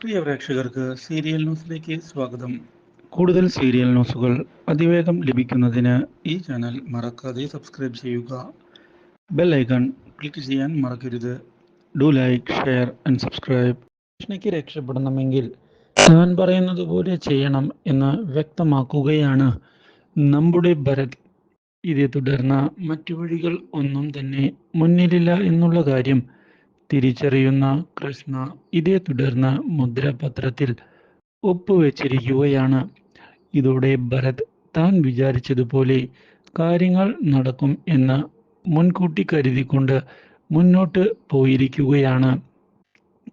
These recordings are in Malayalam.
പ്രിയ പ്രേക്ഷകർക്ക് സീരിയൽ ന്യൂസിലേക്ക് സ്വാഗതം. കൂടുതൽ സീരിയൽ ന്യൂസുകൾ അതിവേഗം ലഭിക്കുന്നതിന് ഈ ചാനൽ മറക്കാതെ സബ്സ്ക്രൈബ് ചെയ്യുക. ബെൽ ഐക്കൺ ക്ലിക്ക് ചെയ്യാൻ മറക്കരുത്. Do like share and subscribe. കൃഷ്ണയ്ക്ക് രക്ഷപ്പെടണമെങ്കിൽ ഞാൻ പറയുന്നത് പോലെ ചെയ്യണം എന്ന് വ്യക്തമാക്കുകയാണ്. നമ്മുടെ ഭരത്. ഇതേ തുടർന്ന് മറ്റു വഴികൾ ഒന്നും തന്നെ മുന്നിലില്ല എന്നുള്ള കാര്യം തിരിച്ചറിയുന്ന കൃഷ്ണ ഇതേ തുടർന്ന് മുദ്രപത്രത്തിൽ ഒപ്പുവെച്ചിരിക്കുകയാണ്. ഇതോടെ ഭരത് താൻ വിചാരിച്ചതുപോലെ കാര്യങ്ങൾ നടക്കും എന്ന് മുൻകൂട്ടി കരുതിക്കൊണ്ട് മുന്നോട്ട് പോയിരിക്കുകയാണ്.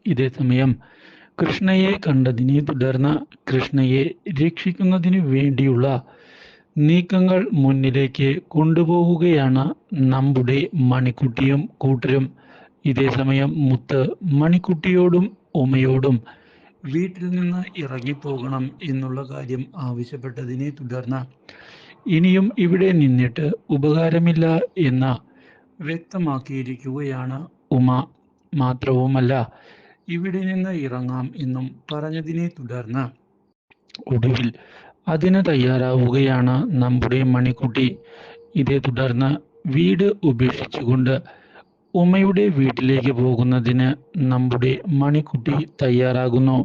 ഇതേ സമയം കൃഷ്ണയെ കണ്ടതിനെ തുടർന്ന് കൃഷ്ണയെ രക്ഷിക്കുന്നതിനു വേണ്ടിയുള്ള നീക്കങ്ങൾ മുന്നിലേക്ക് കൊണ്ടുപോവുകയാണ് നമ്മുടെ മണിക്കുട്ടിയും കൂട്ടരും. ഇതേ സമയം മുത്ത് മണിക്കുട്ടിയോടും ഉമയോടും വീട്ടിൽ നിന്ന് ഇറങ്ങിപ്പോകണം എന്നുള്ള കാര്യം ആവശ്യപ്പെട്ടതിനെ തുടർന്ന് ഇനിയും ഇവിടെ നിന്നിട്ട് ഉപകാരമില്ല എന്ന് വ്യക്തമാക്കിയിരിക്കുകയാണ് ഉമ. മാത്രവുമല്ല ഇവിടെ നിന്ന് ഇറങ്ങാം എന്നും പറഞ്ഞതിനെ തുടർന്ന് ഒടുവിൽ അതിന് തയ്യാറാവുകയാണ് നമ്മുടെ മണിക്കുട്ടി. ഇതേ തുടർന്ന് വീട് ഉപേക്ഷിച്ചുകൊണ്ട് ഉമ്മയുടെ വീട്ടിലേക്ക് പോകുന്നതിന് നമ്മുടെ മണിക്കുട്ടി തയ്യാറാകുന്നു.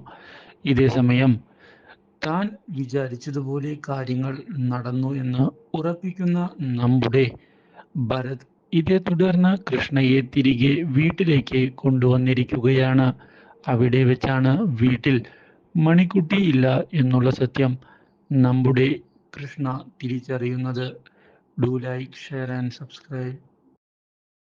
ഇതേ സമയം താൻ വിചാരിച്ചതുപോലെ കാര്യങ്ങൾ നടന്നു എന്ന് ഉറപ്പിക്കുന്ന നമ്മുടെ ഭരത് ഇതേ തുടർന്ന് കൃഷ്ണയെ തിരികെ വീട്ടിലേക്ക് കൊണ്ടുവന്നിരിക്കുകയാണ്. അവിടെ വെച്ചാണ് വീട്ടിൽ മണിക്കുട്ടി ഇല്ല എന്നുള്ള സത്യം നമ്മുടെ കൃഷ്ണ തിരിച്ചറിയുന്നത്. Do like share and subscribe